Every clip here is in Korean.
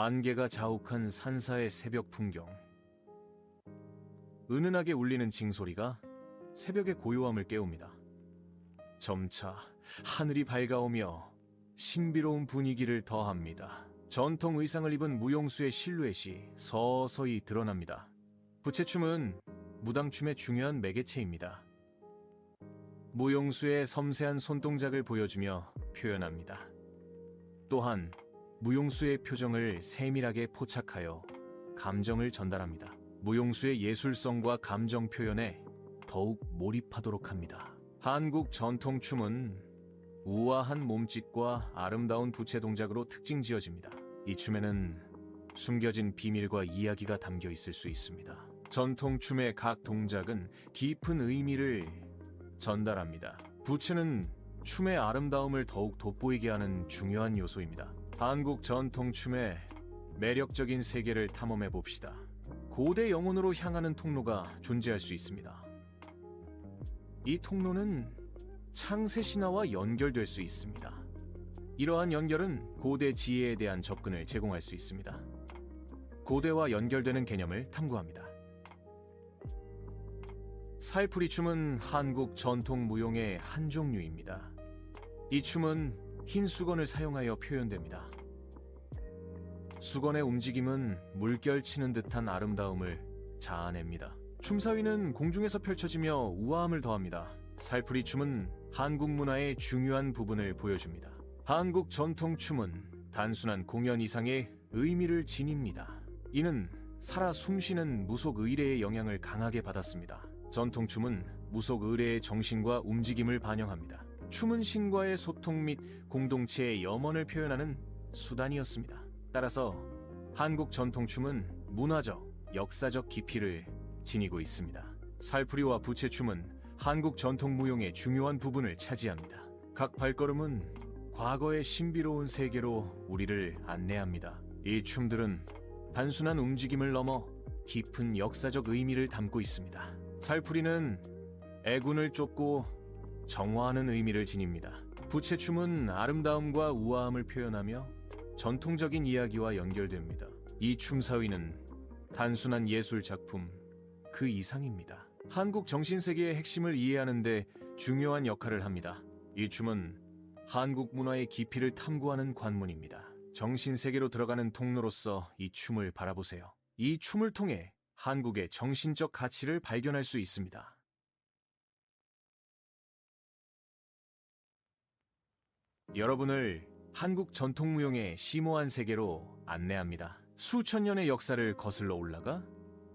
안개가 자욱한 산사의 새벽 풍경. 은은하게 울리는 징소리가 새벽의 고요함을 깨웁니다. 점차 하늘이 밝아오며 신비로운 분위기를 더합니다. 전통 의상을 입은 무용수의 실루엣이 서서히 드러납니다. 부채춤은 무당춤의 중요한 매개체입니다. 무용수의 섬세한 손동작을 보여주며 표현합니다. 또한 무용수의 표정을 세밀하게 포착하여 감정을 전달합니다. 무용수의 예술성과 감정 표현에 더욱 몰입하도록 합니다. 한국 전통춤은 우아한 몸짓과 아름다운 부채 동작으로 특징 지어집니다. 이 춤에는 숨겨진 비밀과 이야기가 담겨 있을 수 있습니다. 전통춤의 각 동작은 깊은 의미를 전달합니다. 부채는 춤의 아름다움을 더욱 돋보이게 하는 중요한 요소입니다. 한국 전통 춤의 매력적인 세계를 탐험해 봅시다. 고대 영혼으로 향하는 통로가 존재할 수 있습니다. 이 통로는 창세 신화와 연결될 수 있습니다. 이러한 연결은 고대 지혜에 대한 접근을 제공할 수 있습니다. 고대와 연결되는 개념을 탐구합니다. 살풀이 춤은 한국 전통 무용의 한 종류입니다. 이 춤은 흰 수건을 사용하여 표현됩니다. 수건의 움직임은 물결 치는 듯한 아름다움을 자아냅니다. 춤사위는 공중에서 펼쳐지며 우아함을 더합니다. 살풀이 춤은 한국 문화의 중요한 부분을 보여줍니다. 한국 전통 춤은 단순한 공연 이상의 의미를 지닙니다. 이는 살아 숨쉬는 무속 의례의 영향을 강하게 받았습니다. 전통 춤은 무속 의례의 정신과 움직임을 반영합니다. 춤은 신과의 소통 및 공동체의 염원을 표현하는 수단이었습니다. 따라서 한국 전통춤은 문화적, 역사적 깊이를 지니고 있습니다. 살풀이와 부채춤은 한국 전통 무용의 중요한 부분을 차지합니다. 각 발걸음은 과거의 신비로운 세계로 우리를 안내합니다. 이 춤들은 단순한 움직임을 넘어 깊은 역사적 의미를 담고 있습니다. 살풀이는 애군을 쫓고 정화하는 의미를 지닙니다. 부채춤은 아름다움과 우아함을 표현하며 전통적인 이야기와 연결됩니다. 이 춤사위는 단순한 예술 작품 그 이상입니다. 한국 정신세계의 핵심을 이해하는데 중요한 역할을 합니다. 이 춤은 한국 문화의 깊이를 탐구하는 관문입니다. 정신세계로 들어가는 통로로서 이 춤을 바라보세요. 이 춤을 통해 한국의 정신적 가치를 발견할 수 있습니다. 여러분을 한국 전통무용의 심오한 세계로 안내합니다. 수천 년의 역사를 거슬러 올라가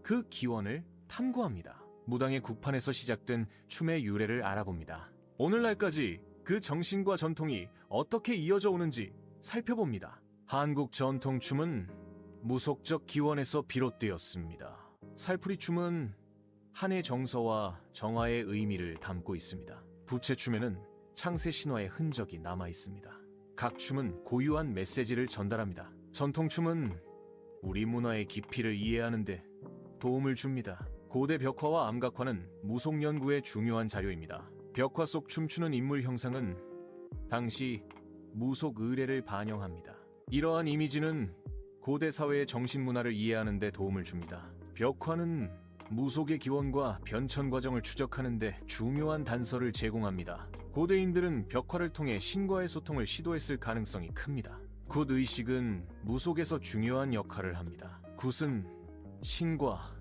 그 기원을 탐구합니다. 무당의 국판에서 시작된 춤의 유래를 알아봅니다. 오늘날까지 그 정신과 전통이 어떻게 이어져 오는지 살펴봅니다. 한국 전통춤은 무속적 기원에서 비롯되었습니다. 살풀이 춤은 한의 정서와 정화의 의미를 담고 있습니다. 부채춤에는 창세 신화의 흔적이 남아 있습니다. 각 춤은 고유한 메시지를 전달합니다. 전통 춤은 우리 문화의 깊이를 이해하는데 도움을 줍니다. 고대 벽화와 암각화는 무속 연구의 중요한 자료입니다. 벽화 속 춤추는 인물 형상은 당시 무속 의례를 반영합니다. 이러한 이미지는 고대 사회의 정신 문화를 이해하는 데 도움을 줍니다. 벽화는 무속의 기원과 변천 과정을 추적하는 데 중요한 단서를 제공합니다. 고대인들은 벽화를 통해 신과의 소통을 시도했을 가능성이 큽니다. 굿 의식은 무속에서 중요한 역할을 합니다. 굿은 신과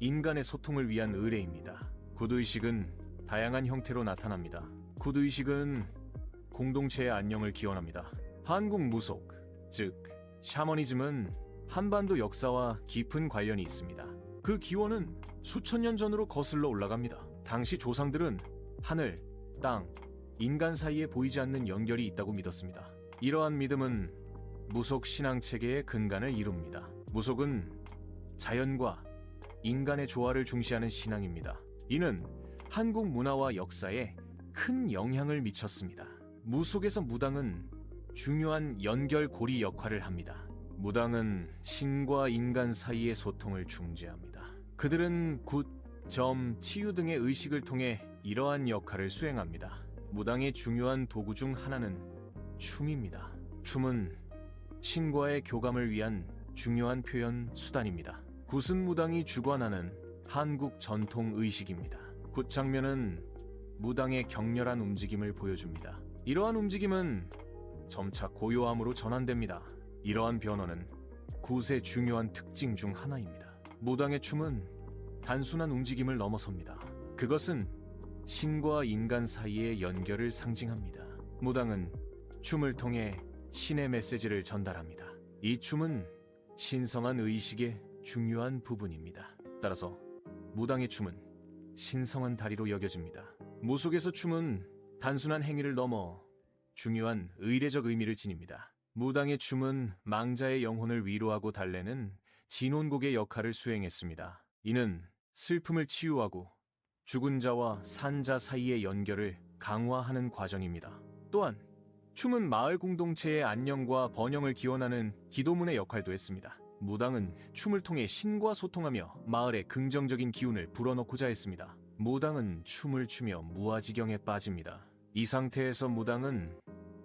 인간의 소통을 위한 의례입니다. 굿 의식은 다양한 형태로 나타납니다. 굿 의식은 공동체의 안녕을 기원합니다. 한국 무속, 즉 샤머니즘은 한반도 역사와 깊은 관련이 있습니다. 그 기원은 수천 년 전으로 거슬러 올라갑니다. 당시 조상들은 하늘, 땅, 인간 사이에 보이지 않는 연결이 있다고 믿었습니다. 이러한 믿음은 무속 신앙 체계의 근간을 이룹니다. 무속은 자연과 인간의 조화를 중시하는 신앙입니다. 이는 한국 문화와 역사에 큰 영향을 미쳤습니다. 무속에서 무당은 중요한 연결고리 역할을 합니다. 무당은 신과 인간 사이의 소통을 중재합니다. 그들은 굿, 점, 치유 등의 의식을 통해 이러한 역할을 수행합니다. 무당의 중요한 도구 중 하나는 춤입니다. 춤은 신과의 교감을 위한 중요한 표현 수단입니다. 굿은 무당이 주관하는 한국 전통 의식입니다. 굿 장면은 무당의 격렬한 움직임을 보여줍니다. 이러한 움직임은 점차 고요함으로 전환됩니다. 이러한 변화는 굿의 중요한 특징 중 하나입니다. 무당의 춤은 단순한 움직임을 넘어섭니다. 그것은 신과 인간 사이의 연결을 상징합니다. 무당은 춤을 통해 신의 메시지를 전달합니다. 이 춤은 신성한 의식의 중요한 부분입니다. 따라서 무당의 춤은 신성한 다리로 여겨집니다. 무속에서 춤은 단순한 행위를 넘어 중요한 의례적 의미를 지닙니다. 무당의 춤은 망자의 영혼을 위로하고 달래는 진혼곡의 역할을 수행했습니다. 이는 슬픔을 치유하고 죽은 자와 산자 사이의 연결을 강화하는 과정입니다. 또한 춤은 마을 공동체의 안녕과 번영을 기원하는 기도문의 역할도 했습니다. 무당은 춤을 통해 신과 소통하며 마을의 긍정적인 기운을 불어넣고자 했습니다. 무당은 춤을 추며 무아지경에 빠집니다. 이 상태에서 무당은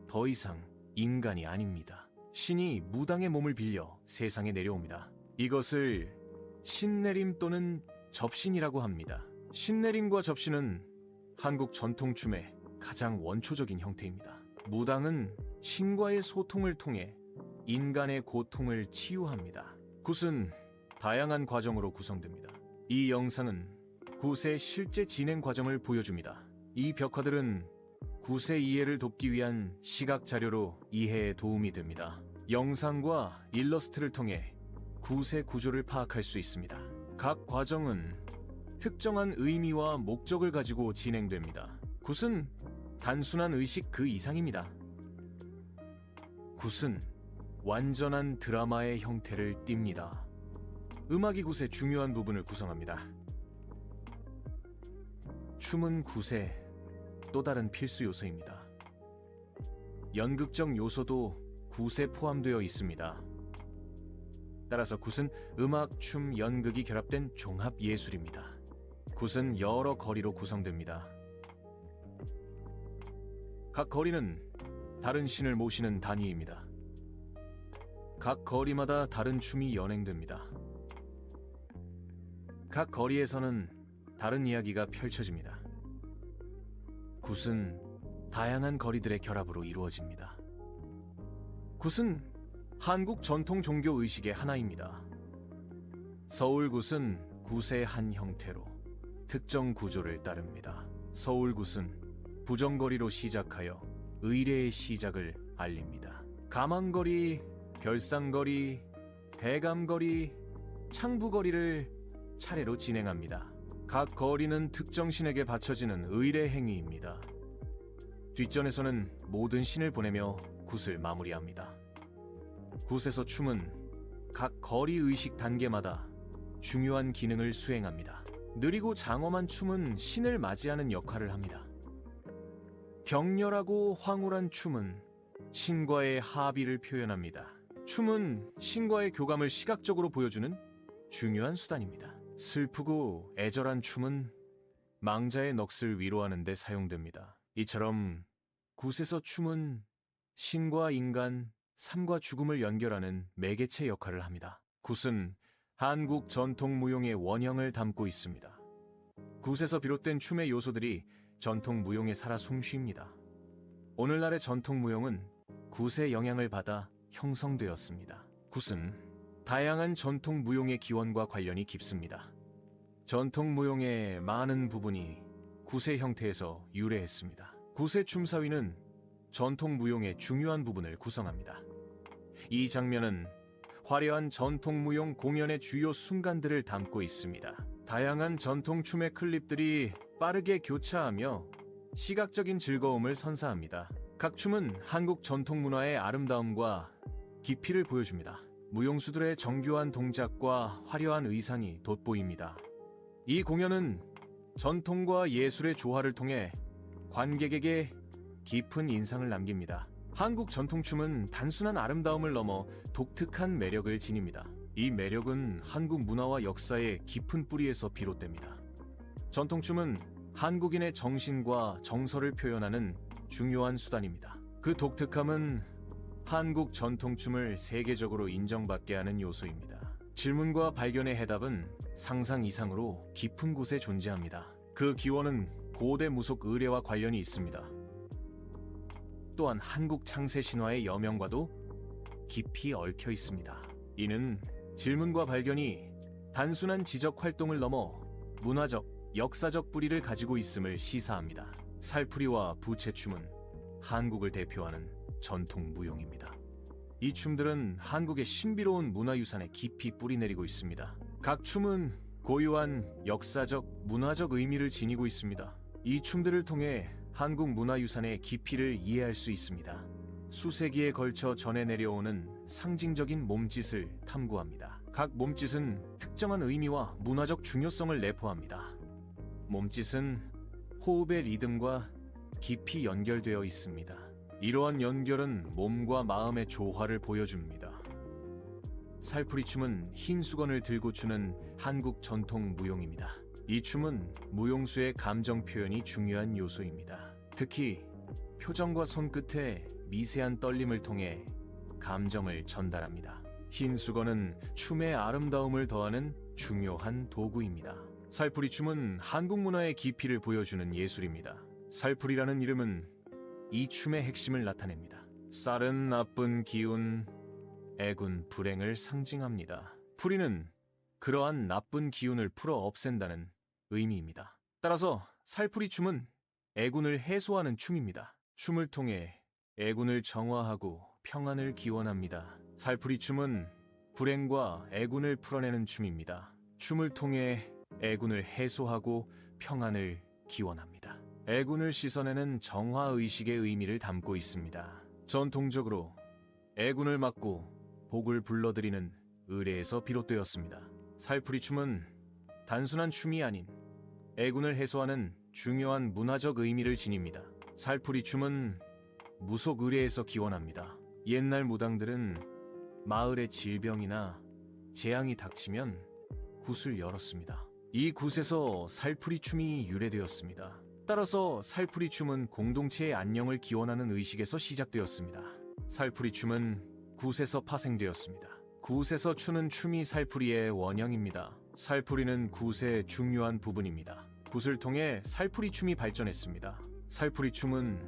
더 이상 인간이 아닙니다. 신이 무당의 몸을 빌려 세상에 내려옵니다. 이것을 신내림 또는 접신이라고 합니다. 신내림과 접신은 한국 전통춤의 가장 원초적인 형태입니다. 무당은 신과의 소통을 통해 인간의 고통을 치유합니다. 굿은 다양한 과정으로 구성됩니다. 이 영상은 굿의 실제 진행 과정을 보여줍니다. 이 벽화들은 굿의 이해를 돕기 위한 시각 자료로 이해에 도움이 됩니다. 영상과 일러스트를 통해 굿의 구조를 파악할 수 있습니다. 각 과정은 특정한 의미와 목적을 가지고 진행됩니다. 굿은 단순한 의식 그 이상입니다. 굿은 완전한 드라마의 형태를 띱니다. 음악이 굿의 중요한 부분을 구성합니다. 춤은 굿의 또 다른 필수 요소입니다. 연극적 요소도 굿에 포함되어 있습니다. 따라서 굿은 음악, 춤, 연극이 결합된 종합 예술입니다. 굿은 여러 거리로 구성됩니다. 각 거리는 다른 신을 모시는 단위입니다. 각 거리마다 다른 춤이 연행됩니다. 각 거리에서는 다른 이야기가 펼쳐집니다. 굿은 다양한 거리들의 결합으로 이루어집니다. 굿은 한국 전통 종교 의식의 하나입니다. 서울 굿은 굿의 한 형태로 특정 구조를 따릅니다. 서울 굿은 부정거리로 시작하여 의례의 시작을 알립니다. 가망거리, 별상거리, 대감거리, 창부거리를 차례로 진행합니다. 각 거리는 특정 신에게 바쳐지는 의례 행위입니다. 뒷전에서는 모든 신을 보내며 굿을 마무리합니다. 굿에서 춤은 각 거리 의식 단계마다 중요한 기능을 수행합니다. 느리고 장엄한 춤은 신을 맞이하는 역할을 합니다. 격렬하고 황홀한 춤은 신과의 합의를 표현합니다. 춤은 신과의 교감을 시각적으로 보여주는 중요한 수단입니다. 슬프고 애절한 춤은 망자의 넋을 위로하는 데 사용됩니다. 이처럼 굿에서 춤은 신과 인간, 삶과 죽음을 연결하는 매개체 역할을 합니다. 굿은 한국 전통 무용의 원형을 담고 있습니다. 굿에서 비롯된 춤의 요소들이 전통 무용에 살아 숨쉽니다. 오늘날의 전통 무용은 굿의 영향을 받아 형성되었습니다. 굿은 다양한 전통 무용의 기원과 관련이 깊습니다. 전통 무용의 많은 부분이 굿의 형태에서 유래했습니다. 굿의 춤사위는 전통 무용의 중요한 부분을 구성합니다. 이 장면은 화려한 전통 무용 공연의 주요 순간들을 담고 있습니다. 다양한 전통 춤의 클립들이 빠르게 교차하며 시각적인 즐거움을 선사합니다. 각 춤은 한국 전통 문화의 아름다움과 깊이를 보여줍니다. 무용수들의 정교한 동작과 화려한 의상이 돋보입니다. 이 공연은 전통과 예술의 조화를 통해 관객에게 깊은 인상을 남깁니다. 한국 전통춤은 단순한 아름다움을 넘어 독특한 매력을 지닙니다. 이 매력은 한국 문화와 역사의 깊은 뿌리에서 비롯됩니다. 전통춤은 한국인의 정신과 정서를 표현하는 중요한 수단입니다. 그 독특함은 한국 전통춤을 세계적으로 인정받게 하는 요소입니다. 질문과 발견의 해답은 상상 이상으로 깊은 곳에 존재합니다. 그 기원은 고대 무속 의례와 관련이 있습니다. 또한 한국 창세 신화의 여명과도 깊이 얽혀 있습니다. 이는 질문과 발견이 단순한 지적 활동을 넘어 문화적, 역사적 뿌리를 가지고 있음을 시사합니다. 살풀이와 부채춤은 한국을 대표하는 전통 무용입니다. 이 춤들은 한국의 신비로운 문화유산에 깊이 뿌리내리고 있습니다. 각 춤은 고유한 역사적, 문화적 의미를 지니고 있습니다. 이 춤들을 통해 한국 문화유산의 깊이를 이해할 수 있습니다. 수세기에 걸쳐 전해 내려오는 상징적인 몸짓을 탐구합니다. 각 몸짓은 특정한 의미와 문화적 중요성을 내포합니다. 몸짓은 호흡의 리듬과 깊이 연결되어 있습니다. 이러한 연결은 몸과 마음의 조화를 보여줍니다. 살풀이 춤은 흰 수건을 들고 추는 한국 전통 무용입니다. 이 춤은 무용수의 감정 표현이 중요한 요소입니다. 특히 표정과 손끝의 미세한 떨림을 통해 감정을 전달합니다. 흰 수건은 춤의 아름다움을 더하는 중요한 도구입니다. 살풀이 춤은 한국 문화의 깊이를 보여주는 예술입니다. 살풀이라는 이름은 이 춤의 핵심을 나타냅니다. 쌀은 나쁜 기운, 애군 불행을 상징합니다. 풀이는 그러한 나쁜 기운을 풀어 없앤다는 의미입니다. 따라서 살풀이 춤은 애군을 해소하는 춤입니다. 춤을 통해 애군을 정화하고 평안을 기원합니다. 살풀이 춤은 불행과 애군을 풀어내는 춤입니다. 춤을 통해 애군을 해소하고 평안을 기원합니다. 애군을 씻어내는 정화 의식의 의미를 담고 있습니다. 전통적으로 애군을 막고 복을 불러들이는 의례에서 비롯되었습니다. 살풀이 춤은 단순한 춤이 아닌 애군을 해소하는 중요한 문화적 의미를 지닙니다. 살풀이 춤은 무속 의례에서 기원합니다. 옛날 무당들은 마을의 질병이나 재앙이 닥치면 굿을 열었습니다. 이 굿에서 살풀이 춤이 유래되었습니다. 따라서 살풀이 춤은 공동체의 안녕을 기원하는 의식에서 시작되었습니다. 살풀이 춤은 굿에서 파생되었습니다. 굿에서 추는 춤이 살풀이의 원형입니다. 살풀이는 굿의 중요한 부분입니다. 굿을 통해 살풀이 춤이 발전했습니다. 살풀이 춤은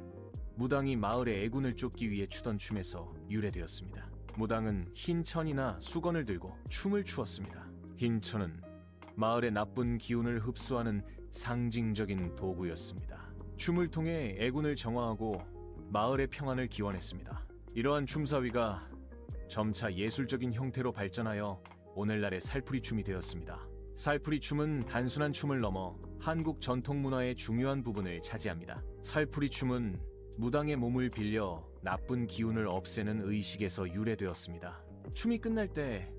무당이 마을의 애군을 쫓기 위해 추던 춤에서 유래되었습니다. 무당은 흰 천이나 수건을 들고 춤을 추었습니다. 흰 천은 마을의 나쁜 기운을 흡수하는 상징적인 도구였습니다. 춤을 통해 애군을 정화하고 마을의 평안을 기원했습니다. 이러한 춤사위가 점차 예술적인 형태로 발전하여 오늘날의 살풀이 춤이 되었습니다. 살풀이 춤은 단순한 춤을 넘어 한국 전통 문화의 중요한 부분을 차지합니다. 살풀이 춤은 무당의 몸을 빌려 나쁜 기운을 없애는 의식에서 유래되었습니다. 춤이 끝날 때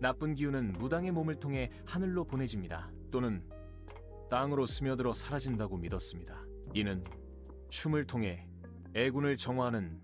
나쁜 기운은 무당의 몸을 통해 하늘로 보내집니다. 또는 땅으로 스며들어 사라진다고 믿었습니다. 이는 춤을 통해 애군을 정화하는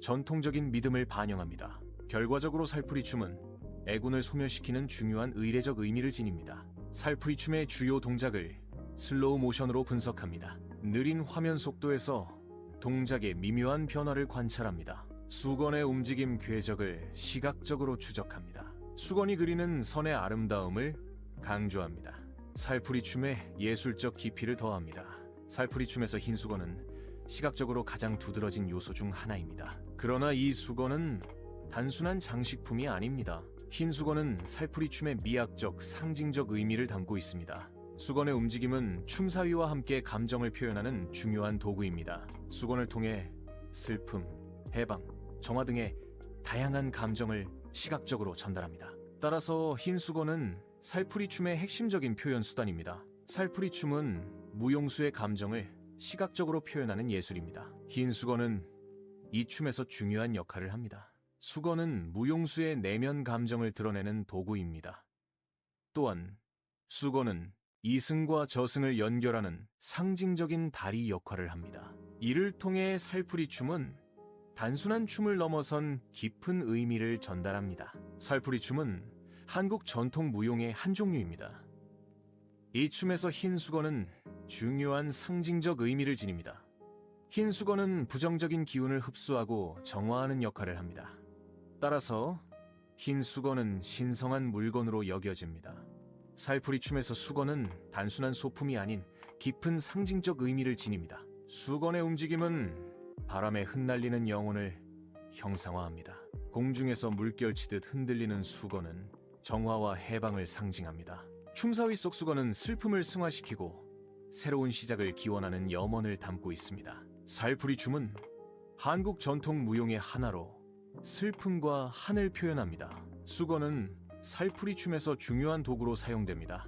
전통적인 믿음을 반영합니다. 결과적으로 살풀이 춤은 애군을 소멸시키는 중요한 의례적 의미를 지닙니다. 살풀이 춤의 주요 동작을 슬로우 모션으로 분석합니다. 느린 화면 속도에서 동작의 미묘한 변화를 관찰합니다. 수건의 움직임 궤적을 시각적으로 추적합니다. 수건이 그리는 선의 아름다움을 강조합니다. 살풀이 춤에 예술적 깊이를 더합니다. 살풀이 춤에서 흰 수건은 시각적으로 가장 두드러진 요소 중 하나입니다. 그러나 이 수건은 단순한 장식품이 아닙니다. 흰 수건은 살풀이 춤의 미학적, 상징적 의미를 담고 있습니다. 수건의 움직임은 춤사위와 함께 감정을 표현하는 중요한 도구입니다. 수건을 통해 슬픔, 해방, 정화 등의 다양한 감정을 시각적으로 전달합니다. 따라서 흰 수건은 살풀이 춤의 핵심적인 표현 수단입니다. 살풀이 춤은 무용수의 감정을 시각적으로 표현하는 예술입니다. 흰 수건은 이 춤에서 중요한 역할을 합니다. 수건은 무용수의 내면 감정을 드러내는 도구입니다. 또한 수건은 이승과 저승을 연결하는 상징적인 다리 역할을 합니다. 이를 통해 살풀이 춤은 단순한 춤을 넘어선 깊은 의미를 전달합니다. 살풀이 춤은 한국 전통 무용의 한 종류입니다. 이 춤에서 흰 수건은 중요한 상징적 의미를 지닙니다. 흰 수건은 부정적인 기운을 흡수하고 정화하는 역할을 합니다. 따라서 흰 수건은 신성한 물건으로 여겨집니다. 살풀이 춤에서 수건은 단순한 소품이 아닌 깊은 상징적 의미를 지닙니다. 수건의 움직임은 바람에 흩날리는 영혼을 형상화합니다. 공중에서 물결치듯 흔들리는 수건은 정화와 해방을 상징합니다. 춤사위 속 수건은 슬픔을 승화시키고 새로운 시작을 기원하는 염원을 담고 있습니다. 살풀이 춤은 한국 전통 무용의 하나로 슬픔과 한을 표현합니다. 수건은 살풀이 춤에서 중요한 도구로 사용됩니다.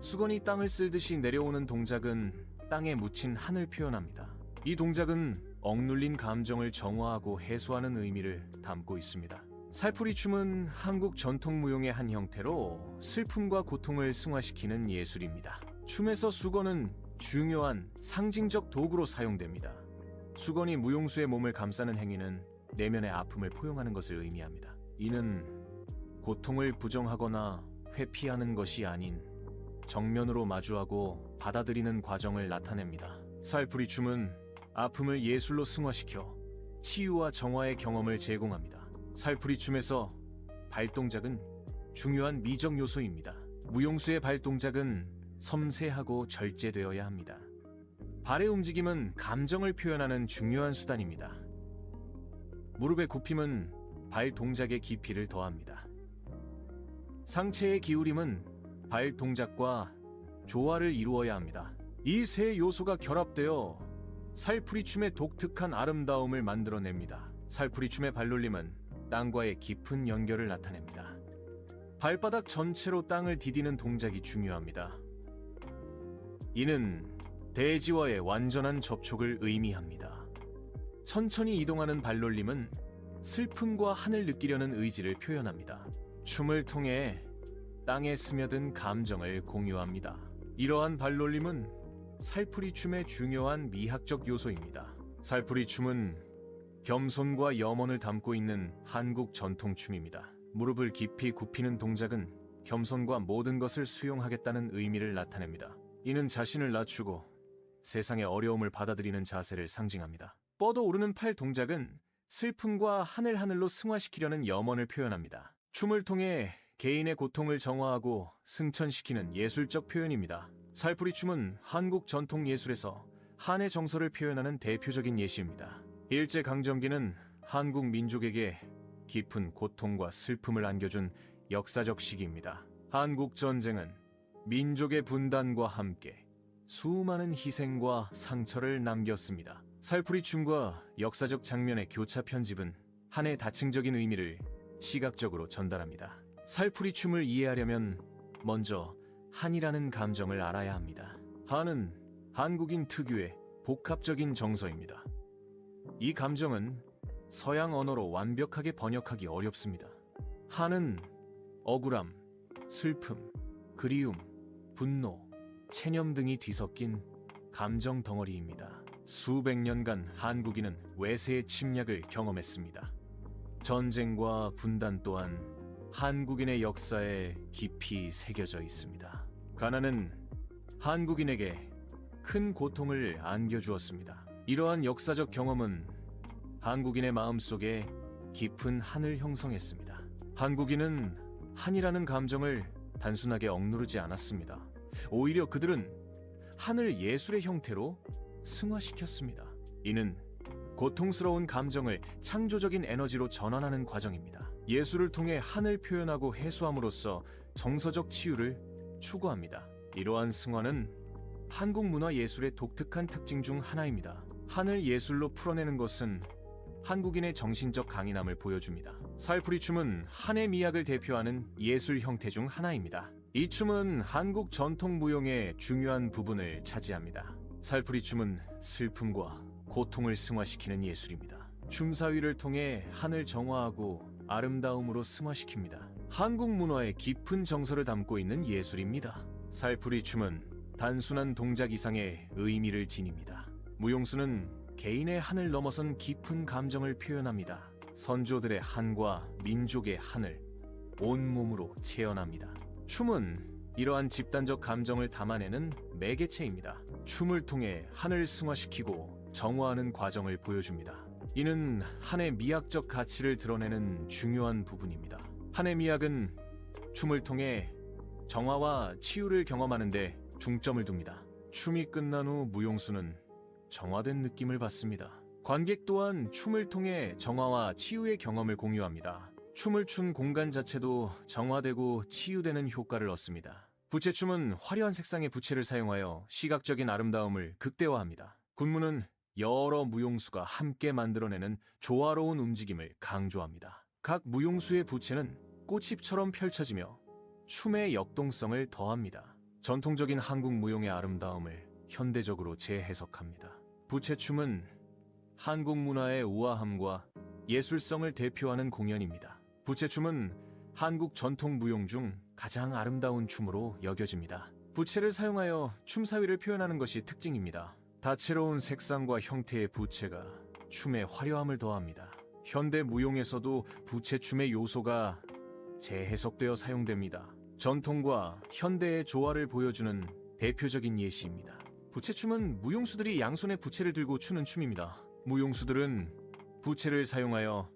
수건이 땅을 쓸듯이 내려오는 동작은 땅에 묻힌 한을 표현합니다. 이 동작은 억눌린 감정을 정화하고 해소하는 의미를 담고 있습니다. 살풀이 춤은 한국 전통 무용의 한 형태로 슬픔과 고통을 승화시키는 예술입니다. 춤에서 수건은 중요한 상징적 도구로 사용됩니다. 수건이 무용수의 몸을 감싸는 행위는 내면의 아픔을 포용하는 것을 의미합니다. 이는 고통을 부정하거나 회피하는 것이 아닌 정면으로 마주하고 받아들이는 과정을 나타냅니다. 살풀이 춤은 아픔을 예술로 승화시켜 치유와 정화의 경험을 제공합니다. 살풀이 춤에서 발동작은 중요한 미적 요소입니다. 무용수의 발동작은 섬세하고 절제되어야 합니다. 발의 움직임은 감정을 표현하는 중요한 수단입니다. 무릎의 굽힘은 발 동작의 깊이를 더합니다. 상체의 기울임은 발 동작과 조화를 이루어야 합니다. 이 세 요소가 결합되어 살풀이 춤의 독특한 아름다움을 만들어냅니다. 살풀이 춤의 발놀림은 땅과의 깊은 연결을 나타냅니다. 발바닥 전체로 땅을 디디는 동작이 중요합니다. 이는 대지와의 완전한 접촉을 의미합니다. 천천히 이동하는 발놀림은 슬픔과 한을 느끼려는 의지를 표현합니다. 춤을 통해 땅에 스며든 감정을 공유합니다. 이러한 발놀림은 살풀이 춤의 중요한 미학적 요소입니다. 살풀이 춤은 겸손과 염원을 담고 있는 한국 전통 춤입니다. 무릎을 깊이 굽히는 동작은 겸손과 모든 것을 수용하겠다는 의미를 나타냅니다. 이는 자신을 낮추고 세상의 어려움을 받아들이는 자세를 상징합니다. 뻗어 오르는 팔 동작은 슬픔과 하늘 하늘로 승화시키려는 염원을 표현합니다. 춤을 통해 개인의 고통을 정화하고 승천시키는 예술적 표현입니다. 살풀이 춤은 한국 전통 예술에서 한의 정서를 표현하는 대표적인 예시입니다. 일제 강점기는 한국 민족에게 깊은 고통과 슬픔을 안겨준 역사적 시기입니다. 한국 전쟁은 민족의 분단과 함께 수많은 희생과 상처를 남겼습니다. 살풀이 춤과 역사적 장면의 교차 편집은 한의 다층적인 의미를 시각적으로 전달합니다. 살풀이 춤을 이해하려면 먼저 한이라는 감정을 알아야 합니다. 한은 한국인 특유의 복합적인 정서입니다. 이 감정은 서양 언어로 완벽하게 번역하기 어렵습니다. 한은 억울함, 슬픔, 그리움, 분노, 체념 등이 뒤섞인 감정 덩어리입니다. 수백 년간 한국인은 외세의 침략을 경험했습니다. 전쟁과 분단 또한 한국인의 역사에 깊이 새겨져 있습니다. 가난은 한국인에게 큰 고통을 안겨주었습니다. 이러한 역사적 경험은 한국인의 마음속에 깊은 한을 형성했습니다. 한국인은 한이라는 감정을 단순하게 억누르지 않았습니다. 오히려 그들은 한을 예술의 형태로 승화시켰습니다. 이는 고통스러운 감정을 창조적인 에너지로 전환하는 과정입니다. 예술을 통해 한을 표현하고 해소함으로써 정서적 치유를 추구합니다. 이러한 승화는 한국 문화 예술의 독특한 특징 중 하나입니다. 한을 예술로 풀어내는 것은 한국인의 정신적 강인함을 보여줍니다. 살풀이 춤은 한의 미학을 대표하는 예술 형태 중 하나입니다. 이 춤은 한국 전통 무용의 중요한 부분을 차지합니다. 살풀이 춤은 슬픔과 고통을 승화시키는 예술입니다. 춤사위를 통해 한을 정화하고 아름다움으로 승화시킵니다. 한국 문화의 깊은 정서를 담고 있는 예술입니다. 살풀이 춤은 단순한 동작 이상의 의미를 지닙니다. 무용수는 개인의 한을 넘어선 깊은 감정을 표현합니다. 선조들의 한과 민족의 한을 온몸으로 체현합니다. 춤은 이러한 집단적 감정을 담아내는 매개체입니다. 춤을 통해 한을 승화시키고 정화하는 과정을 보여줍니다. 이는 한의 미학적 가치를 드러내는 중요한 부분입니다. 한의 미학은 춤을 통해 정화와 치유를 경험하는데 중점을 둡니다. 춤이 끝난 후 무용수는 정화된 느낌을 받습니다. 관객 또한 춤을 통해 정화와 치유의 경험을 공유합니다. 춤을 춘 공간 자체도 정화되고 치유되는 효과를 얻습니다. 부채춤은 화려한 색상의 부채를 사용하여 시각적인 아름다움을 극대화합니다. 군무는 여러 무용수가 함께 만들어내는 조화로운 움직임을 강조합니다. 각 무용수의 부채는 꽃잎처럼 펼쳐지며 춤의 역동성을 더합니다. 전통적인 한국 무용의 아름다움을 현대적으로 재해석합니다. 부채춤은 한국 문화의 우아함과 예술성을 대표하는 공연입니다. 부채춤은 한국 전통 무용 중 가장 아름다운 춤으로 여겨집니다. 부채를 사용하여 춤사위를 표현하는 것이 특징입니다. 다채로운 색상과 형태의 부채가 춤의 화려함을 더합니다. 현대 무용에서도 부채춤의 요소가 재해석되어 사용됩니다. 전통과 현대의 조화를 보여주는 대표적인 예시입니다. 부채춤은 무용수들이 양손에 부채를 들고 추는 춤입니다. 무용수들은 부채를 사용하여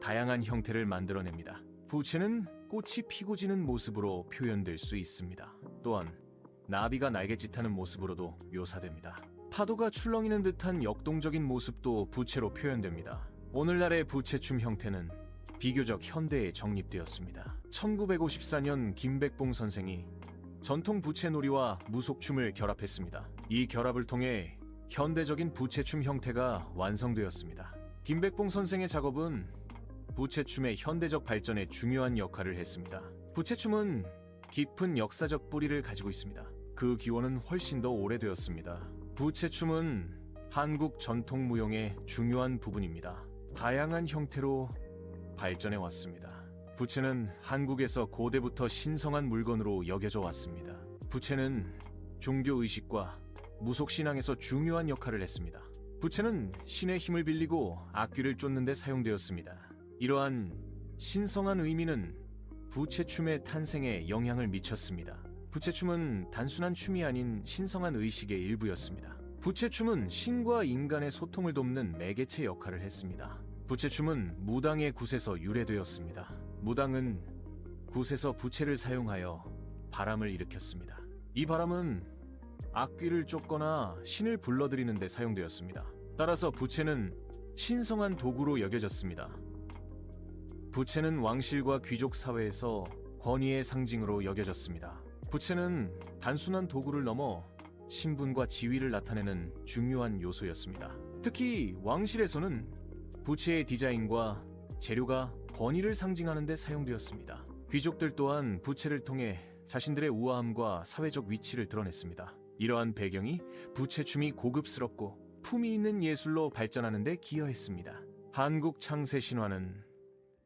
다양한 형태를 만들어냅니다. 부채는 꽃이 피고 지는 모습으로 표현될 수 있습니다. 또한 나비가 날갯짓하는 모습으로도 묘사됩니다. 파도가 출렁이는 듯한 역동적인 모습도 부채로 표현됩니다. 오늘날의 부채춤 형태는 비교적 현대에 정립되었습니다. 1954년 김백봉 선생이 전통 부채놀이와 무속춤을 결합했습니다. 이 결합을 통해 현대적인 부채춤 형태가 완성되었습니다. 김백봉 선생의 작업은 부채춤의 현대적 발전에 중요한 역할을 했습니다. 부채춤은 깊은 역사적 뿌리를 가지고 있습니다. 그 기원은 훨씬 더 오래되었습니다. 부채춤은 한국 전통 무용의 중요한 부분입니다. 다양한 형태로 발전해 왔습니다. 부채는 한국에서 고대부터 신성한 물건으로 여겨져 왔습니다. 부채는 종교 의식과 무속 신앙에서 중요한 역할을 했습니다. 부채는 신의 힘을 빌리고 악귀를 쫓는 데 사용되었습니다. 이러한 신성한 의미는 부채춤의 탄생에 영향을 미쳤습니다. 부채춤은 단순한 춤이 아닌 신성한 의식의 일부였습니다. 부채춤은 신과 인간의 소통을 돕는 매개체 역할을 했습니다. 부채춤은 무당의 굿에서 유래되었습니다. 무당은 굿에서 부채를 사용하여 바람을 일으켰습니다. 이 바람은 악귀를 쫓거나 신을 불러들이는 데 사용되었습니다. 따라서 부채는 신성한 도구로 여겨졌습니다. 부채는 왕실과 귀족 사회에서 권위의 상징으로 여겨졌습니다. 부채는 단순한 도구를 넘어 신분과 지위를 나타내는 중요한 요소였습니다. 특히 왕실에서는 부채의 디자인과 재료가 권위를 상징하는 데 사용되었습니다. 귀족들 또한 부채를 통해 자신들의 우아함과 사회적 위치를 드러냈습니다. 이러한 배경이 부채춤이 고급스럽고 품위 있는 예술로 발전하는 데 기여했습니다. 한국 창세 신화는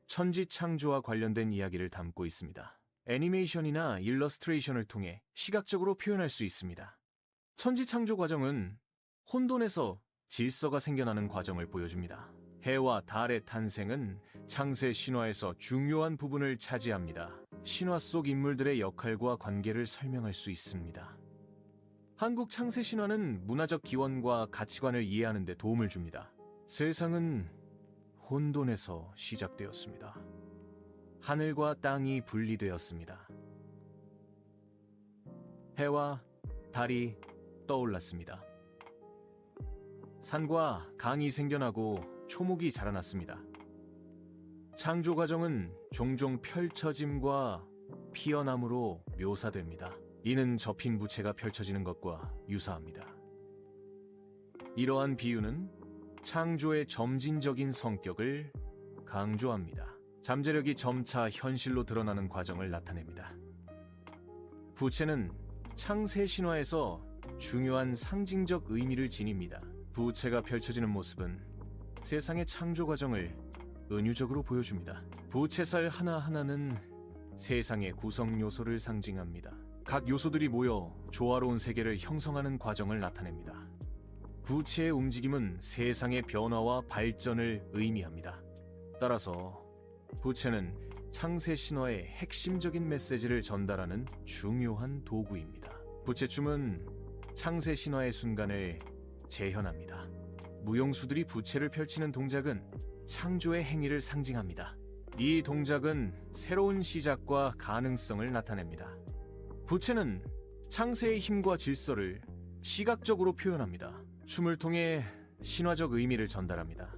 천지 창조와 관련된 이야기를 담고 있습니다. 애니메이션이나 일러스트레이션을 통해 시각적으로 표현할 수 있습니다. 천지 창조 과정은 혼돈에서 질서가 생겨나는 과정을 보여줍니다. 해와 달의 탄생은 창세 신화에서 중요한 부분을 차지합니다. 신화 속 인물들의 역할과 관계를 설명할 수 있습니다. 한국 창세 신화는 문화적 기원과 가치관을 이해하는 데 도움을 줍니다. 세상은 혼돈에서 시작되었습니다. 하늘과 땅이 분리되었습니다. 해와 달이 떠올랐습니다. 산과 강이 생겨나고 초목이 자라났습니다. 창조 과정은 종종 펼쳐짐과 피어남으로 묘사됩니다. 이는 접힌 부채가 펼쳐지는 것과 유사합니다. 이러한 비유는 창조의 점진적인 성격을 강조합니다. 잠재력이 점차 현실로 드러나는 과정을 나타냅니다. 부채는 창세 신화에서 중요한 상징적 의미를 지닙니다. 부채가 펼쳐지는 모습은 세상의 창조 과정을 은유적으로 보여줍니다. 부채살 하나하나는 세상의 구성 요소를 상징합니다. 각 요소들이 모여 조화로운 세계를 형성하는 과정을 나타냅니다. 부채의 움직임은 세상의 변화와 발전을 의미합니다. 따라서 부채는 창세 신화의 핵심적인 메시지를 전달하는 중요한 도구입니다. 부채춤은 창세 신화의 순간을 재현합니다. 무용수들이 부채를 펼치는 동작은 창조의 행위를 상징합니다. 이 동작은 새로운 시작과 가능성을 나타냅니다. 부채는 창세의 힘과 질서를 시각적으로 표현합니다. 춤을 통해 신화적 의미를 전달합니다.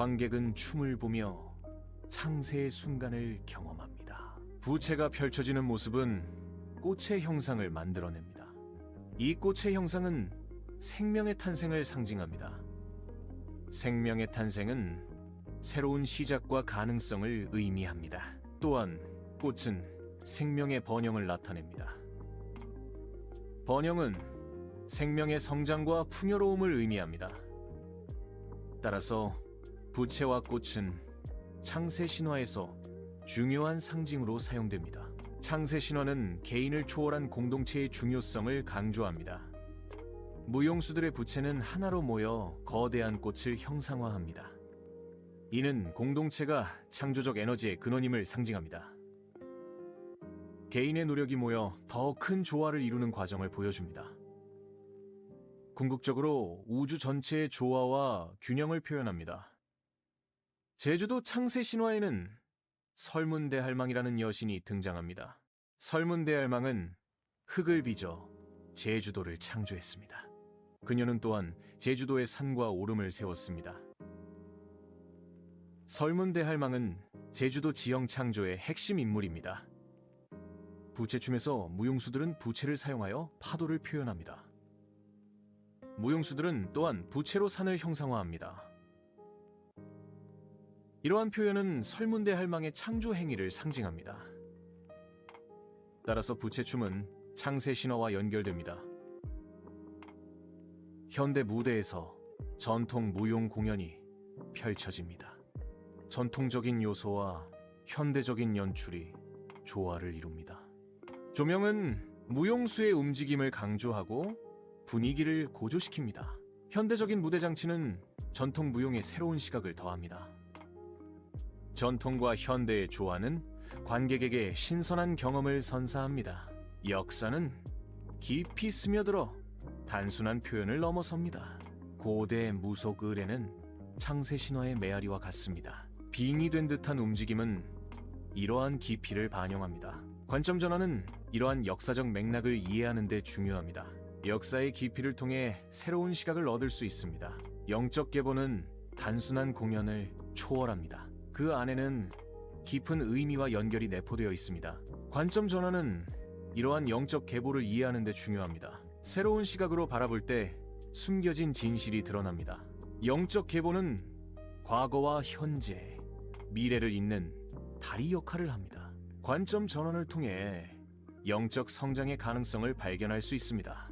관객은 춤을 보며 창세의 순간을 경험합니다. 부채가 펼쳐지는 모습은 꽃의 형상을 만들어냅니다. 이 꽃의 형상은 생명의 탄생을 상징합니다. 생명의 탄생은 새로운 시작과 가능성을 의미합니다. 또한 꽃은 생명의 번영을 나타냅니다. 번영은 생명의 성장과 풍요로움을 의미합니다. 따라서 부채와 꽃은 창세 신화에서 중요한 상징으로 사용됩니다. 창세 신화는 개인을 초월한 공동체의 중요성을 강조합니다. 무용수들의 부채는 하나로 모여 거대한 꽃을 형상화합니다. 이는 공동체가 창조적 에너지의 근원임을 상징합니다. 개인의 노력이 모여 더 큰 조화를 이루는 과정을 보여줍니다. 궁극적으로 우주 전체의 조화와 균형을 표현합니다. 제주도 창세 신화에는 설문대할망이라는 여신이 등장합니다. 설문대할망은 흙을 빚어 제주도를 창조했습니다. 그녀는 또한 제주도의 산과 오름을 세웠습니다. 설문대할망은 제주도 지형 창조의 핵심 인물입니다. 부채춤에서 무용수들은 부채를 사용하여 파도를 표현합니다. 무용수들은 또한 부채로 산을 형상화합니다. 이러한 표현은 설문대 할망의 창조 행위를 상징합니다. 따라서 부채춤은 창세 신화와 연결됩니다. 현대 무대에서 전통 무용 공연이 펼쳐집니다. 전통적인 요소와 현대적인 연출이 조화를 이룹니다. 조명은 무용수의 움직임을 강조하고 분위기를 고조시킵니다. 현대적인 무대 장치는 전통 무용의 새로운 시각을 더합니다. 전통과 현대의 조화는 관객에게 신선한 경험을 선사합니다. 역사는 깊이 스며들어 단순한 표현을 넘어섭니다. 고대 무속 의례는 창세 신화의 메아리와 같습니다. 빙의된 듯한 움직임은 이러한 깊이를 반영합니다. 관점 전환은 이러한 역사적 맥락을 이해하는 데 중요합니다. 역사의 깊이를 통해 새로운 시각을 얻을 수 있습니다. 영적 계보는 단순한 공연을 초월합니다. 그 안에는 깊은 의미와 연결이 내포되어 있습니다. 관점 전환은 이러한 영적 계보를 이해하는 데 중요합니다. 새로운 시각으로 바라볼 때 숨겨진 진실이 드러납니다. 영적 계보는 과거와 현재, 미래를 잇는 다리 역할을 합니다. 관점 전환을 통해 영적 성장의 가능성을 발견할 수 있습니다.